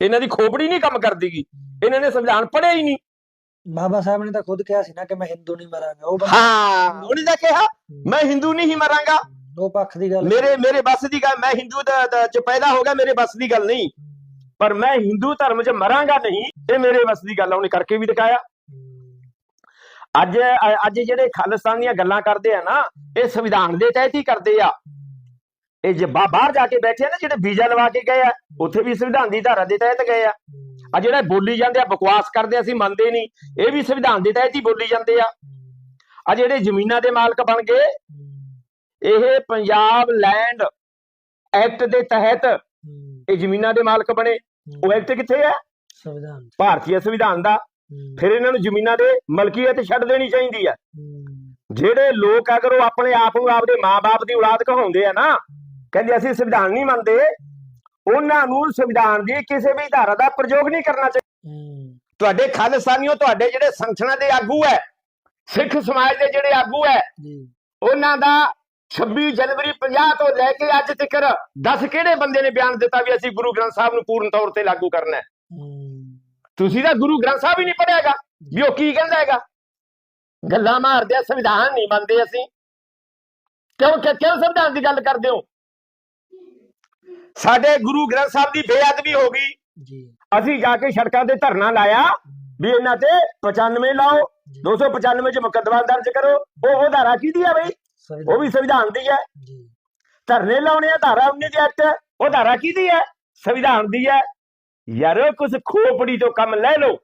ਇਹਨਾਂ ਦੀ ਖੋਪੜੀ ਨਹੀਂ ਕੰਮ ਕਰਦੀਗੀ। ਇਹਨਾਂ ਨੇ ਸੰਵਿਧਾਨ ਪੜ੍ਹਿਆ ਹੀ ਨਹੀਂ। ਬਾਬਾ ਸਾਹਿਬ ਨੇ ਤਾਂ ਖੁਦ ਕਿਹਾ ਸੀ ਨਾ ਕਿ ਮੈਂ ਹਿੰਦੂ ਨਹੀਂ ਮਰਾਂਗਾ। ਉਹ ਹਾਂ। ਉਹਨੇ ਤਾਂ ਕਿਹਾ ਮੈਂ ਹਿੰਦੂ ਨਹੀਂ ਹੀ ਮਰਾਂਗਾ। ਉਹ ਪੱਖ ਦੀ ਗੱਲ ਮੇਰੇ ਮੇਰੇ ਬਸ ਦੀ ਗੱਲ ਮੈਂ ਹਿੰਦੂ ਦਾ ਦਾ- ਚ ਪੈਦਾ ਹੋ ਗਿਆ ਮੇਰੇ ਬਸ ਦੀ ਗੱਲ ਨਹੀਂ। ਪਰ ਮੈਂ ਹਿੰਦੂ ਧਰਮ 'ਚ ਮਰਾਂਗਾ ਨਹੀਂ ਇਹ ਮੇਰੇ ਬਸ ਦੀ ਗੱਲ ਉਹਨੇ ਕਰਕੇ ਵੀ ਦਿਖਾਇਆ। ਅੱਜ ਅੱਜ ਜਿਹੜੇ ਖਾਲਿਸਤਾਨ ਦੀਆਂ ਗੱਲਾਂ ਕਰਦੇ ਆ ਨਾ ਇਹ ਸੰਵਿਧਾਨ ਦੇ ਤਹਿਤ ਹੀ ਕਰਦੇ ਆ। ਇਹ ਜੇ ਬਾਹਰ ਜਾ ਕੇ ਬੈਠੇ ਆ ਨਾ ਜਿਹੜੇ ਵੀਜ਼ਾ ਲਵਾ ਕੇ ਗਏ ਆ ਉੱਥੇ ਵੀ ਸੰਵਿਧਾਨ ਦੀ ਧਾਰਾ ਦੇ ਤਹਿਤ ਗਏ ਆ। ਆ ਜਿਹੜੇ ਬੋਲੀ ਜਾਂਦੇ ਆ ਬਕਵਾਸ ਕਰਦੇ ਆ, ਅਸੀਂ ਮੰਨਦੇ ਨਹੀਂ। ਇਹ ਵੀ ਸੰਵਿਧਾਨ ਦੇ ਤਹਿਤ ਹੀ ਬੋਲੀ ਜਾਂਦੇ ਆ। ਆ ਜਿਹੜੇ ਜ਼ਮੀਨਾਂ ਦੇ ਮਾਲਕ ਬਣ ਗਏ ਇਹ ਪੰਜਾਬ ਲੈਂਡ ਐਕਟ ਦੇ ਤਹਿਤ ਇਹ ਜ਼ਮੀਨਾਂ ਦੇ ਮਾਲਕ ਬਣੇ। ਉਹ ਐਕਟ ਕਿੱਥੇ ਹੈ ਸੰਵਿਧਾਨ ਭਾਰਤੀ ਸੰਵਿਧਾਨ ਦਾ। ਫਿਰ ਇਹਨਾਂ ਨੂੰ ਜ਼ਮੀਨਾਂ ਦੇ ਮਲਕੀਅਤ ਛੱਡ ਦੇਣੀ ਚਾਹੀਦੀ ਹੈ। ਜਿਹੜੇ ਲੋਕ ਅਗਰ ਉਹ ਆਪਣੇ ਆਪ ਨੂੰ ਆਪਦੇ ਮਾਪੇ ਦੀ ਔਲਾਦ ਕਹਾਉਂਦੇ ਆ ਨਾ ਕਹਿੰਦੇ ਅਸੀਂ ਸੰਵਿਧਾਨ ਨਹੀਂ ਮੰਨਦੇ। ਉਹਨਾਂ ਨੂੰ ਸੰਵਿਧਾਨ ਦੀ ਕਿਸੇ ਵੀ ਧਾਰਾ ਦਾ ਪ੍ਰਯੋਗ ਨਹੀਂ ਕਰਨਾ ਚਾਹੀਦਾ। ਤੁਹਾਡੇ ਖਾਲਿਸਤਾਨੀਓ ਤੁਹਾਡੇ ਜਿਹੜੇ ਸੰਗਠਨਾਂ ਦੇ ਆਗੂ ਹੈ ਸਿੱਖ ਸਮਾਜ ਦੇ ਜਿਹੜੇ ਆਗੂ ਹੈ ਉਹਨਾਂ ਦਾ 26 ਜਨਵਰੀ 50 ਤੋਂ ਲੈ ਕੇ ਅੱਜ ਤੱਕ 10 ਕਿਹੜੇ ਬੰਦੇ ਨੇ ਬਿਆਨ ਦਿੱਤਾ ਵੀ ਅਸੀਂ ਗੁਰੂ ਗ੍ਰੰਥ ਸਾਹਿਬ ਨੂੰ ਪੂਰਨ ਤੌਰ ਤੇ ਲਾਗੂ ਕਰਨਾ ਹੈ? ਤੁਸੀਂ ਤਾਂ ਗੁਰੂ ਗ੍ਰੰਥ ਸਾਹਿਬ ਹੀ ਨਹੀਂ ਪੜਿਆਗਾ ਵੀ ਉਹ ਕੀ ਕਹਿੰਦਾ ਹੈਗਾ? ਗੱਲਾਂ ਮਾਰਦੇ ਆ ਸੰਵਿਧਾਨ ਨਹੀਂ ਮੰਨਦੇ ਅਸੀਂ। ਕਿਉਂ ਕਿ ਕਿਉਂ ਸੰਵਿਧਾਨ ਦੀ ਗੱਲ ਕਰਦੇ ਹੋ? ਸਾਡੇ ਗੁਰੂ ਗ੍ਰੰਥ ਸਾਹਿਬ ਦੀ ਬੇਅਦਬੀ ਹੋ ਗਈ। ਜੀ। ਅਸੀਂ ਜਾ ਕੇ ਸੜਕਾਂ ਤੇ ਧਰਨਾ ਲਾਇਆ ਵੀ ਇਹਨਾਂ ਤੇ 95 ਲਾਓ 295 ਚ ਮੁਕੱਦਮਾ ਦਰਜ ਕਰੋ। ਉਹ ਉਹ ਧਾਰਾ ਕਿਹਦੀ ਆ ਬਈ? ਉਹ ਵੀ ਸੰਵਿਧਾਨ ਦੀ ਹੈ ਜੀ। ਧਰਨੇ ਲਾਉਣੇ ਆ ਧਾਰਾ 19 ਦੀ ਐਕਟ ਉਹ ਧਾਰਾ ਕਿਹਦੀ ਹੈ ਸੰਵਿਧਾਨ ਦੀ ਹੈ ਯਾਰ ਕੁਝ ਖੋਪੜੀ ਤੋਂ ਕੰਮ ਲੈ ਲਓ।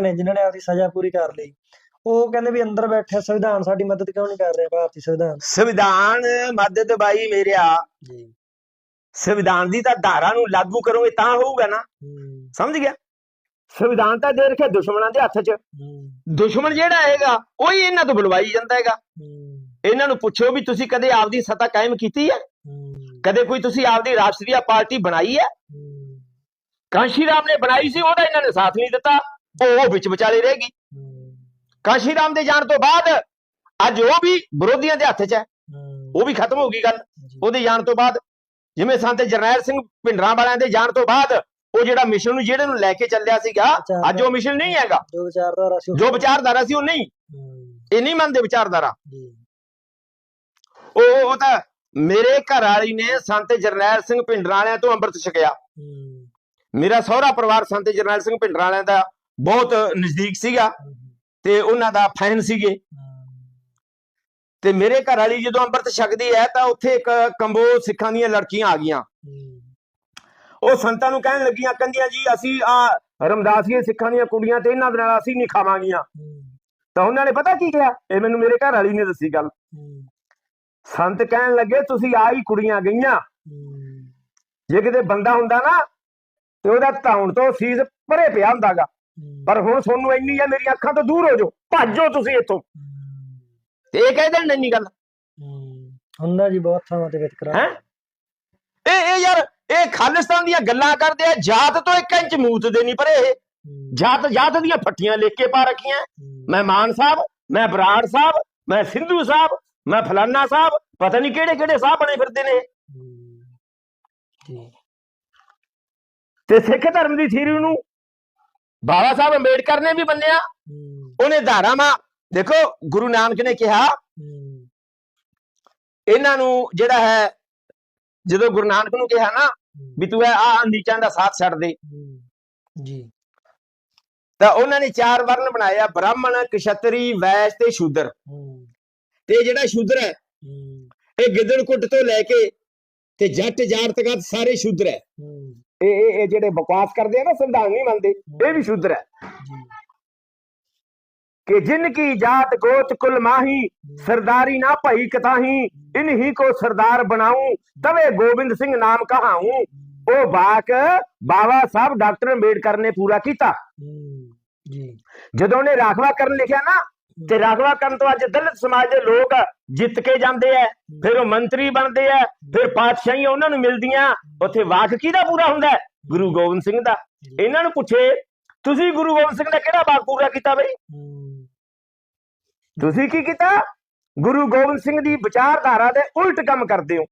ਨੇ ਜਿਨ੍ਹਾਂ ਨੇ ਆਪਦੀ ਸਜ਼ਾ ਪੂਰੀ ਕਰ ਲਈ। ਉਹ ਕਹਿੰਦੇ ਵੀ ਅੰਦਰ ਬੈਠੇ ਸੰਵਿਧਾਨ ਸਾਡੀ ਮਦਦ ਕਿਉਂ ਨਹੀਂ ਕਰ ਰਿਹਾ ਭਾਰਤੀ ਸੰਵਿਧਾਨ? ਸੰਵਿਧਾਨ ਮਦਦ ਬਾਈ ਮੇਰਿਆ। ਜੀ। ਸੰਵਿਧਾਨ ਦੀ ਤਾਂ ਧਾਰਾ ਨੂੰ ਲਾਗੂ ਕਰੋਗੇ ਤਾਂ ਹੋਊਗਾ ਨਾ। ਸਮਝ ਗਿਆ? ਸੰਵਿਧਾਨ ਤਾਂ ਦੇ ਰੱਖਿਆ ਦੁਸ਼ਮਣਾਂ ਦੇ ਹੱਥ 'ਚ। ਦੁਸ਼ਮਣ ਜਿਹੜਾ ਹੈਗਾ ਉਹ ਹੀ ਇਹਨਾਂ ਤੋਂ ਬੁਲਵਾਈ ਜਾਂਦਾ ਹੈਗਾ। ਇਹਨਾਂ ਨੂੰ ਪੁੱਛੋ ਵੀ ਤੁਸੀਂ ਕਦੇ ਆਪਦੀ ਸੱਤਾ ਕਾਇਮ ਕੀਤੀ ਹੈ? ਕਦੇ ਕੋਈ ਤੁਸੀਂ ਆਪਦੀ ਰਾਸ਼ਟਰੀ ਪਾਰਟੀ ਬਣਾਈ ਹੈ? ਕਾਂਸ਼ੀ ਰਾਮ ਨੇ ਬਣਾਈ ਸੀ ਉਹਦਾ ਇਹਨਾਂ ਨੇ ਸਾਥ ਨਹੀਂ ਦਿੱਤਾ। ਉਹ ਵਿੱਚ ਵਿਚਾਲੇ ਰਹਿ ਗਈ। ਕਾਂਸ਼ੀ ਰਾਮ ਦੇ ਜਾਣ ਤੋਂ ਬਾਅਦ ਅੱਜ ਉਹ ਵੀ ਵਿਰੋਧੀਆਂ ਦੇ ਹੱਥ 'ਚ ਹੈ। ਉਹ ਵੀ ਖਤਮ ਹੋ ਗਈ ਗੱਲ। ਉਹਦੇ ਜਾਣ ਤੋਂ ਬਾਅਦ ਜਿਵੇਂ ਸੰਤ ਜਰਨੈਲ ਸਿੰਘ ਭਿੰਡਰਾਂ ਵਾਲਿਆਂ ਦੇ ਜਾਣ ਤੋਂ ਬਾਅਦ ਉਹ ਜਿਹੜਾ ਮਿਸ਼ਨ ਨੂੰ ਜਿਹੜੇ ਨੂੰ ਲੈ ਕੇ ਚੱਲਿਆ ਸੀਗਾ ਅੱਜ ਉਹ ਮਿਸ਼ਨ ਨਹੀਂ ਹੈਗਾ। ਜੋ ਵਿਚਾਰਧਾਰਾ ਸੀ ਜੋ ਵਿਚਾਰਧਾਰਾ ਸੀ ਉਹ ਨਹੀਂ। ਇਹ ਨਹੀਂ ਮੰਨਦੇ ਵਿਚਾਰਧਾਰਾ। ਉਹ ਉਹ ਤਾਂ ਮੇਰੇ ਘਰ ਵਾਲੀ ਨੇ ਸੰਤ ਜਰਨੈਲ ਸਿੰਘ ਭਿੰਡਰਾਂ ਵਾਲਿਆਂ ਤੋਂ ਅੰਮ੍ਰਿਤ ਛਕਿਆ। ਮੇਰਾ ਸਹੁਰਾ ਪਰਿਵਾਰ ਸੰਤ ਜਰਨੈਲ ਸਿੰਘ ਭਿੰਡਰਾਂ ਵਾਲਿਆਂ ਦਾ ਬਹੁਤ ਨਜ਼ਦੀਕ ਸੀਗਾ ਤੇ ਉਹਨਾਂ ਦਾ ਫੈਨ ਸੀਗੇ। ਤੇ ਮੇਰੇ ਘਰ ਵਾਲੀ ਜਦੋਂ ਅੰਮ੍ਰਿਤ ਛਕਦੀ ਹੈ ਤਾਂ ਉੱਥੇ ਇੱਕ ਕੰਬੋ ਸਿੱਖਾਂ ਦੀਆਂ ਲੜਕੀਆਂ ਆ ਗਈਆਂ। ਉਹ ਸੰਤਾਂ ਨੂੰ ਕਹਿਣ ਲੱਗੀਆਂ ਕਹਿੰਦੀਆਂ ਜੀ ਅਸੀਂ ਆ ਰਮਦਾਸੀਏ ਸਿੱਖਾਂ ਦੀਆਂ ਕੁੜੀਆਂ ਤੇ ਇਹਨਾਂ ਦੇ ਨਾਲ ਅਸੀਂ ਨਹੀਂ ਖਾਵਾਂਗੀਆਂ। ਤਾਂ ਉਹਨਾਂ ਨੇ ਪਤਾ ਕੀ ਕਿਹਾ? ਇਹ ਮੈਨੂੰ ਮੇਰੇ ਘਰ ਵਾਲੀ ਨੇ ਦੱਸੀ ਗੱਲ। ਸੰਤ ਕਹਿਣ ਲੱਗੇ ਤੁਸੀਂ ਆ ਹੀ ਕੁੜੀਆਂ ਗਈਆਂ। ਜੇ ਕਿਤੇ ਬੰਦਾ ਹੁੰਦਾ ਨਾ ਤੇ ਉਹਦਾ ਧੌਣ ਤੋਂ ਸੀਸ ਭਰੇ ਪਿਆ ਹੁੰਦਾਗਾ। ਪਰ ਹੁਣ ਤੁਹਾਨੂੰ ਇੰਨੀ ਹੈ ਮੇਰੀਆਂ ਅੱਖਾਂ ਤੋਂ ਦੂਰ ਹੋ ਜਾਓ। ਭੱਜੋ ਤੁਸੀਂ ਇੱਥੋਂ। ਤੇ ਇਹ ਕਹਿ ਦੇਣ ਇੰਨੀ ਗੱਲ? ਹੁੰਦਾ ਜੀ ਬਹੁਤ ਥਾਵਾਂ ਤੇ ਵਿਤਕਰਾ। ਹੈ? ਇਹ ਇਹ ਯਾਰ ਇਹ ਖਾਲਿਸਤਾਨ ਦੀਆਂ ਗੱਲਾਂ ਕਰਦੇ ਆ ਜਾਤ ਤੋਂ ਇੱਕ ਇੰਚ ਮੂਤ ਦੇ ਨਹੀਂ ਪਰ ਇਹ। ਜਾਤ ਜਾਤ ਦੀਆਂ ਫੱਟੀਆਂ ਲਿਖ ਕੇ ਪਾ ਰੱਖੀਆਂ। ਮੈਂ ਮਾਨ ਸਾਹਿਬ ਮੈਂ ਬਰਾੜ ਸਾਹਿਬ ਮੈਂ ਸਿੰਧੂ ਸਾਹਿਬ ਮੈਂ ਫਲਾਨਾ ਸਾਹਿਬ ਪਤਾ ਨਹੀਂ ਕਿਹੜੇ ਕਿਹੜੇ ਸਾਹਿਬ ਬਣੇ ਫਿਰਦੇ ਨੇ। ਜੀ। ਤੇ ਸਿੱਖ ਧਰਮ ਦੀ ਥੀਰੀ ਨੂੰ ਬਾਬਾ ਸਾਹਿਬ ਅੰਬੇਡਕਰ ਨੇ ਵੀ ਮੰਨਿਆ। ਉਹਨੇ ਧਾਰਾਵਾਂ ਦੇਖੋ ਗੁਰੂ ਨਾਨਕ ਨੇ ਕਿਹਾ ਇਹਨਾਂ ਨੂੰ ਜਿਹੜਾ ਹੈ ਜਦੋਂ ਗੁਰੂ ਨਾਨਕ ਨੂੰ ਕਿਹਾ ਨਾ ਵੀ ਤੂੰ ਆ ਨੀਚਾਂ ਦਾ ਸਾਥ ਛੱਡ ਦੇ। ਜੀ। ਤਾਂ ਉਹਨਾਂ ਨੇ ਚਾਰ ਵਰਨ ਬਣਾਏ ਆ ਬ੍ਰਾਹਮਣ ਕਸ਼ਤਰੀ ਵੈਸ਼ ਤੇ ਸ਼ੂਦਰ। ਤੇ ਜਿਹੜਾ ਸ਼ੂਦਰ ਹੈ ਇਹ ਗਿੱਦੜਕੁੱਟ ਤੋਂ ਲੈ ਕੇ ਤੇ ਜੱਟ ਤੱਕ ਸਾਰੇ ਸ਼ੂਦਰ ਹੈ। ਇਹ ਇਹ ਇਹ ਜਿਹੜੇ ਬਕਵਾਸ ਕਰਦੇ ਆ ਨਾ ਸੰਵਿਧਾਨ ਨਹੀਂ ਮੰਨਦੇ ਇਹ ਵੀ ਸ਼ੂਦਰ ਹੈ। ਜਿਨ ਕੀ ਜਾਤ ਗੋਤ ਕੁਲ ਮਾਹੀ ਸਰਦਾਰੀ ਨਾ ਭਈ ਕਤਾਹੀ ਇਨਹੀ ਕੋ ਸਰਦਾਰ ਬਣਾਉ ਤਵੇ ਗੋਬਿੰਦ ਸਿੰਘ ਨਾਮ ਕਹਾਉ। ਉਹ ਬਾਕ ਬਾਬਾ ਸਾਹਿਬ ਡਾਕਟਰ ਅੰਬੇਡਕਰ ਨੇ ਪੂਰਾ ਕੀਤਾ। ਜੀ। ਜਦੋਂ ਉਹਨੇ ਰਾਖਵਾ ਕਰਨ ਲਿਖਿਆ ਨਾ ਤੇ ਰਾਖਵਾ ਕਰਨ ਤੋਂ ਅੱਜ ਦਲਿਤ ਸਮਾਜ ਦੇ ਲੋਕ ਜਿੱਤ ਕੇ ਜਾਂਦੇ ਆ ਫਿਰ ਉਹ ਮੰਤਰੀ ਬਣਦੇ ਆ ਫਿਰ ਪਾਤਸ਼ਾਹੀਆਂ ਉਹਨਾਂ ਨੂੰ ਮਿਲਦੀਆਂ ਉੱਥੇ ਵਾਕ ਕਿਹਦਾ ਪੂਰਾ ਹੁੰਦਾ? ਗੁਰੂ ਗੋਬਿੰਦ ਸਿੰਘ ਦਾ। ਇਹਨਾਂ ਨੂੰ ਪੁੱਛੇ ਤੁਸੀਂ ਗੁਰੂ ਗੋਬਿੰਦ ਸਿੰਘ ਦਾ ਕਿਹੜਾ ਵਾਕ ਪੂਰਾ ਕੀਤਾ ਬਈ? ਤੁਸੀਂ ਕੀ ਕੀਤਾ? ਗੁਰੂ ਗੋਬਿੰਦ ਸਿੰਘ ਦੀ ਵਿਚਾਰਧਾਰਾ ਦੇ ਉਲਟ ਕੰਮ ਕਰਦੇ ਹੋ।